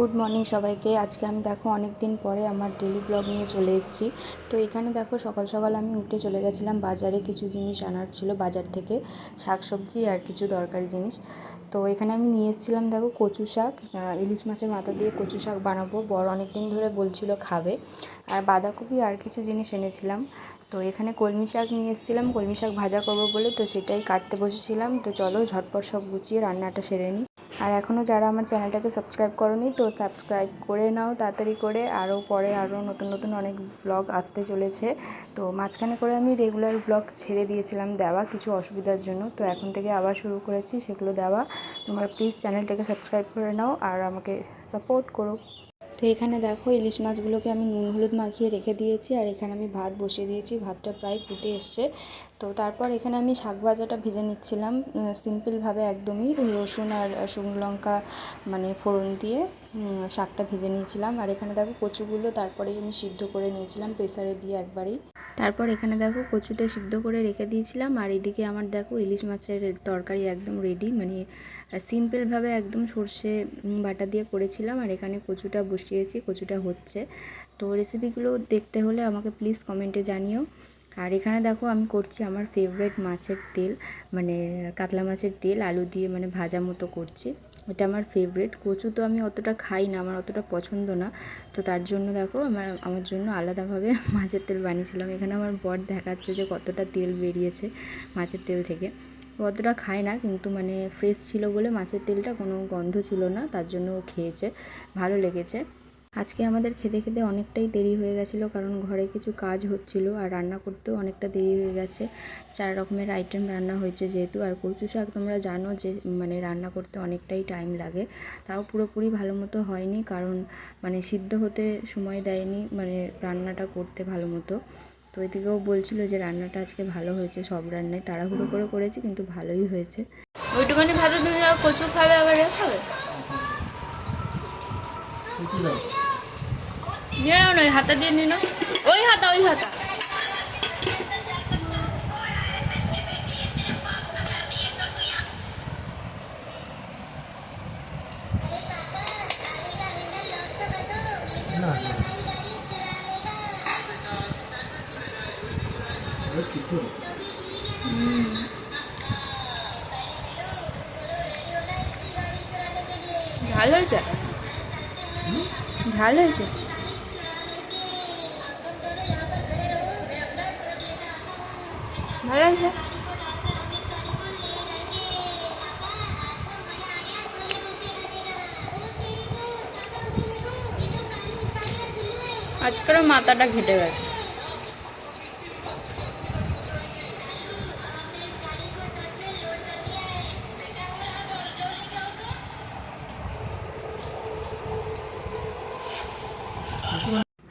Good morning সবাইকে। আজকে আমি দেখো অনেক দিন পরে আমার ডেলি ব্লগ নিয়ে চলে এসেছি। তো এখানে দেখো সকাল সকাল আমি উঠে চলে গেছিলাম বাজারে, কিছু জিনিস আনার ছিল বাজার থেকে শাক সবজি আর কিছু দরকারি জিনিস। তো এখানে আমি নিয়ে এসেছিলাম দেখো কচু শাক ইলিশ মাছের মাথা দিয়ে কচু শাক বানাবো। বড় অনেক দিন ধরে বলছিল খাবে। আর বাঁধাকপি আর কিছু জিনিস এনেছিলাম। তো এখানে কলমি শাক নিয়ে এসেছিলাম। কলমি শাক ভাজা করব বলে তো সেটাই কাটতে বসেছিলাম। তো চলো ঝটপট সব গুছিয়ে রান্নাটা সেরে নিই। আর এখনও যারা আমার চ্যানেলটাকে সাবস্ক্রাইব করনি, তো সাবস্ক্রাইব করে নাও তাড়াতাড়ি করে। আরও পরে আরও নতুন নতুন অনেক ব্লগ আসতে চলেছে। তো মাঝখানে করে আমি রেগুলার ব্লগ ছেড়ে দিয়েছিলাম দেওয়া কিছু অসুবিধার জন্য। তো এখন থেকে আবার শুরু করেছি সেগুলো দেওয়া। তোমরা প্লিজ চ্যানেলটাকে সাবস্ক্রাইব করে নাও আর আমাকে সাপোর্ট করো। তো এখানে দেখো ইলিশ মাছগুলোকে আমি নুন, হলুদ মাখিয়ে রেখে দিয়েছি আর এখানে আমি ভাত বসিয়ে দিয়েছি, ভাতটা প্রায় ফুটে এসছে। তো তারপর এখানে আমি শাক ভাজাটা ভেজে নিচ্ছিলাম সিম্পলভাবে একদমই রসুন আর শুকনো লঙ্কা মানে ফোড়ন দিয়ে। শাকটা ভেজে নিয়েছিলাম। আর এখানে দেখো কচুগুলো তারপরেই আমি সিদ্ধ করে নিয়েছিলাম প্রেসারে দিয়ে একবারেই। তারপর এখানে দেখো কচুটা সিদ্ধ করে রেখে দিয়েছিলাম। আর এদিকে আমার দেখো ইলিশ মাছের তরকারি একদম রেডি মানে সিম্পলভাবে একদম সর্ষে বাটা দিয়ে করেছিলাম। আর এখানে কচুটা বসিয়েছি, কচুটা হচ্ছে। তো রেসিপিগুলো দেখতে হলে আমাকে প্লিজ কমেন্টে জানিও। আর এখানে দেখো আমি করছি আমার ফেভারিট মাছের তেল মানে কাতলা মাছের তেল, আলু দিয়ে মানে ভাজা মতো করছি। এটা আমার ফেভারিট কচু তো আমি অতটা খাই না, আমার অতটা পছন্দ না। তো তার জন্য দেখো, আমার আমার জন্য আলাদাভাবে মাছের তেল বানিয়েছিলাম। এখানে আমার বর দেখাচ্ছে যে কতটা তেল বেরিয়েছে মাছের তেল থেকে। অতটা খায় না, কিন্তু মানে ফ্রেশ ছিল বলে মাছের তেলটা কোনো গন্ধ ছিল না, তার জন্য ও খেয়েছে। ভালো লেগেছে। আজকে আমাদের খেতে খেতে অনেকটাই দেরি হয়ে গেছিল, কারণ ঘরে কিছু কাজ হচ্ছিল আর রান্না করতেও অনেকটা দেরি হয়ে গেছে। চার রকমের আইটেম রান্না হয়েছে যেহেতু, আর কচু শাক তোমরা জানো যে মানে রান্না করতে অনেকটাই টাইম লাগে। তাও পুরোপুরি ভালো মতো হয়নি, কারণ মানে সিদ্ধ হতে সময় দেয়নি মানে রান্নাটা করতে ভালো মতো। তো এদিকেও বলছিল যে রান্নাটা আজকে ভালো হয়েছে, সব রান্নায় তাড়াহুড়ো করে করেছি, কিন্তু ভালোই হয়েছে। ওইটুখানি ভাতে তুমি কচু খাবে আবার খাবে? নিয়ে নাও না ওই হাতা দিয়ে নিয়ে নাও ওই হাতা ওই হাতা না না ওই কিছু ঝাল হয়েছে ঝাল হয়েছে? ভালো আছে আজকের মাথাটা ঘেটে গেছে।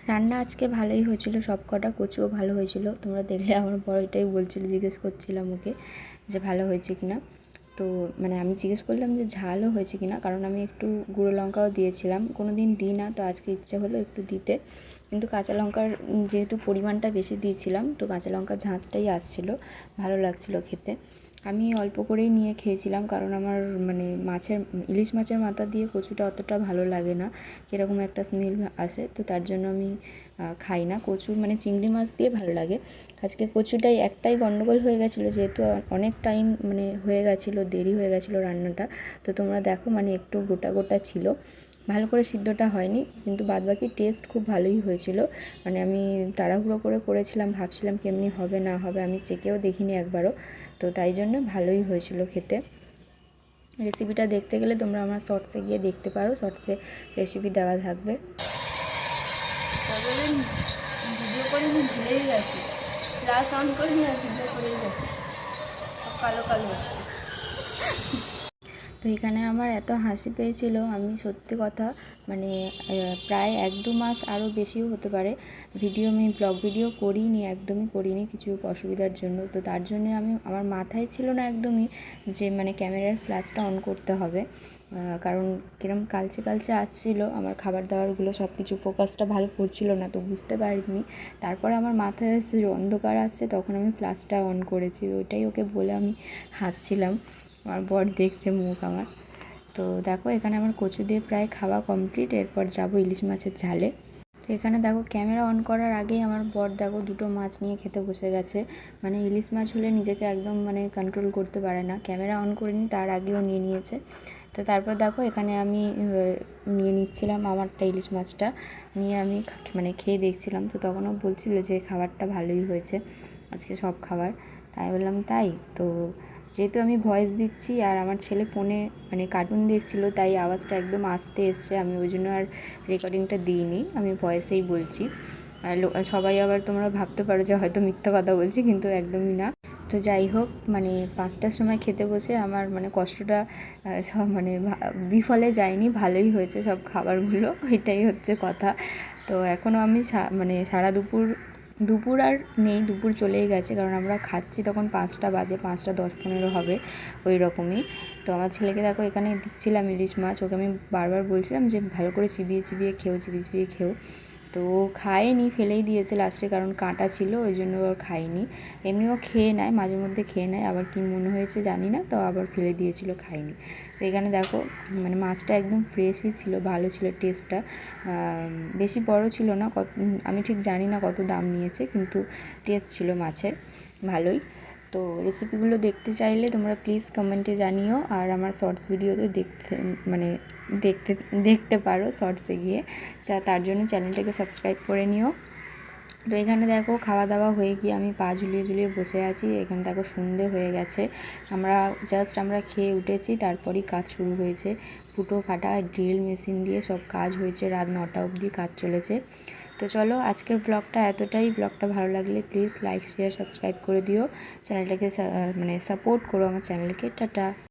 রান্না আজকে ভালোই হয়েছিল, সব কটা কচুও ভালো হয়েছিল। তোমরা দেখলে আমার বড় এটাই বলছিল, জিজ্ঞেস করছিলাম ওকে যে ভালো হয়েছে কিনা। তো মানে আমি জিজ্ঞেস করলাম যে ঝালও হয়েছে কিনা, কারণ আমি একটু গুঁড়ো লঙ্কাও দিয়েছিলাম। কোনো দিন দিই না, তো আজকে ইচ্ছে হলো একটু দিতে। কিন্তু কাঁচা লঙ্কার যেহেতু পরিমাণটা বেশি দিয়েছিলাম, তো কাঁচা লঙ্কার ঝাঁঝটাই আসছিল, ভালো লাগছিল খেতে। আমি অল্প করেই নিয়ে খেয়েছিলাম কারণ আমার মানে মাছের, ইলিশ মাছের মাথা দিয়ে কচুটা অতটা ভালো লাগে না। কীরকম একটা স্মেল আসে, তো তার জন্য আমি খাই না। কচু মানে চিংড়ি মাছ দিয়ে ভালো লাগে। আজকে কচুটাই একটাই গন্ডগোল হয়ে গেছিল, যেহেতু অনেক টাইম মানে হয়ে গেছিল, দেরি হয়ে গেছিল রান্নাটা। তো তোমরা দেখো মানে একটু গোটা গোটা ছিল। ভালো করে সিদ্ধটা হয়নি, কিন্তু বাদবাকি টেস্ট খুব ভালোই হয়েছিল। মানে আমি তাড়াহুড়ো করে করেছিলাম, ভাবছিলাম কেমনি হবে, না হবে, আমি চেকেও দেখিনি একবারও। তো তাই জন্য ভালোই হয়েছিল খেতে। রেসিপিটা দেখতে গেলে তোমরা আমার শর্টসে গিয়ে দেখতে পারো শর্টসে রেসিপি দেওয়া থাকবে। করে আমি আর কালো কালো তো এখানে আমার এত হাসি পেয়েছিল। আমি সত্যি কথা মানে প্রায় এক দু মাস আরও বেশিও হতে পারে ভিডিও, আমি ব্লগ ভিডিও করিনি, একদমই করিনি কিছু অসুবিধার জন্য। তো তার জন্য আমি, আমার মাথায় ছিল না একদমই যে মানে ক্যামেরার ফ্ল্যাশটা অন করতে হবে। কারণ কিরম কালচে কালচে আসছিল, আমার খাবার দাবারগুলো সব কিছু ফোকাসটা ভালো পড়ছিল না, তো বুঝতে পারিনি। তারপরে আমার মাথায় এসে অন্ধকার আসছে, তখন আমি ফ্ল্যাশটা অন করেছি। ওইটাই ওকে বলে আমি হাসছিলাম। আমার বর দেখছে মুখ আমার। তো দেখো, এখানে আমার কচু দিয়ে প্রায় খাওয়া কমপ্লিট এরপর যাব ইলিশ মাছের ঝালে। তো এখানে দেখো ক্যামেরা অন করার আগেই আমার বর দেখো, দুটো মাছ নিয়ে খেতে বসে গেছে। মানে ইলিশ মাছ হলে নিজেকে একদম মানে কন্ট্রোল করতে পারে না। ক্যামেরা অন করে করিনি তার আগেও নিয়ে নিয়েছে। তো তারপর দেখো, এখানে আমি নিয়ে নিচ্ছিলাম আমারটা ইলিশ মাছটা। নিয়ে আমি মানে খেয়ে দেখছিলাম। তো তখনও বলছিল যে, খাবারটা ভালোই হয়েছে। আজকে সব খাবার। তাই বললাম, তাই? তো যেহেতু আমি ভয়েস দিচ্ছি আর আমার ছেলে ফোনে মানে কার্টুন দেখছিল, তাই আওয়াজটা একদম আসতে এসছে। আমি ওই জন্য আর রেকর্ডিংটা দিইনি, আমি ভয়েসেই বলছি। সবাই আবার তোমরা ভাবতে পারো যে হয়তো মিথ্যা কথা বলছি, কিন্তু একদমই না। তো যাই হোক মানে পাঁচটার সময় খেতে বসে আমার মানে কষ্টটা সব মানে বিফলে যায়নি, ভালোই হয়েছে সব খাবারগুলো, এটাই হচ্ছে কথা। তো এখনও আমি মানে সারা দুপুর দুপুর আর নেই, দুপুর চলেই গেছে, কারণ আমরা খাচ্ছি তখন পাঁচটা বাজে, পাঁচটা দশ পনেরো হবে, ওই রকমই। তো আমার ছেলেকে দেখো এখানে দিচ্ছিলাম ইলিশ মাছ, ওকে আমি বারবার বলছিলাম যে ভালো করে চিবিয়ে চিবিয়ে খেও, চিবিয়ে চিবিয়ে খেও। তো খায়নি ফেলেই দিয়েছে লাস্টে কারণ কাঁটা ছিল, ওই জন্য ওর খায়নি এমনিও খেয়ে নেয়, মাঝে মধ্যে খেয়ে নেয়, আবার কি মনে হয়েছে জানি না, তো আবার ফেলে দিয়েছিল খায়নি তো এখানে দেখো মানে মাছটা একদম ফ্রেশই ছিল, ভালো ছিল টেস্টটা বেশি বড় ছিল না, কত আমি ঠিক জানি না কত দাম নিয়েছে, কিন্তু টেস্ট ছিল মাছের, ভালোই। তো রেসিপিগুলো দেখতে চাইলে তোমরা প্লিজ কমেন্টে জানিও আর আমার শর্টস ভিডিওতে দেখতে মানে দেখতে দেখতে পারো শর্টসে গিয়ে। যা- তার জন্য চ্যানেলটাকে সাবস্ক্রাইব করে নিও। তো এখানে দেখো খাওয়া দাওয়া হয়ে গিয়ে আমি পা ঝুলিয়ে ঝুলিয়ে বসে আছি। এখানে দেখো সন্ধে হয়ে গেছে। আমরা জাস্ট আমরা খেয়ে উঠেছি, তারপরই কাজ শুরু হয়েছে। ফুটো ফাটা ড্রিল মেশিন দিয়ে সব কাজ হয়েছে। রাত নটা অবধি কাজ চলেছে। তো চলো আজকের ব্লগটা এতটাই। ব্লগটা ভালো লাগলে প্লিজ লাইক শেয়ার সাবস্ক্রাইব করে দিও। চ্যানেলটাকে মানে সাপোর্ট করো আমার চ্যানেলকে। টাটা।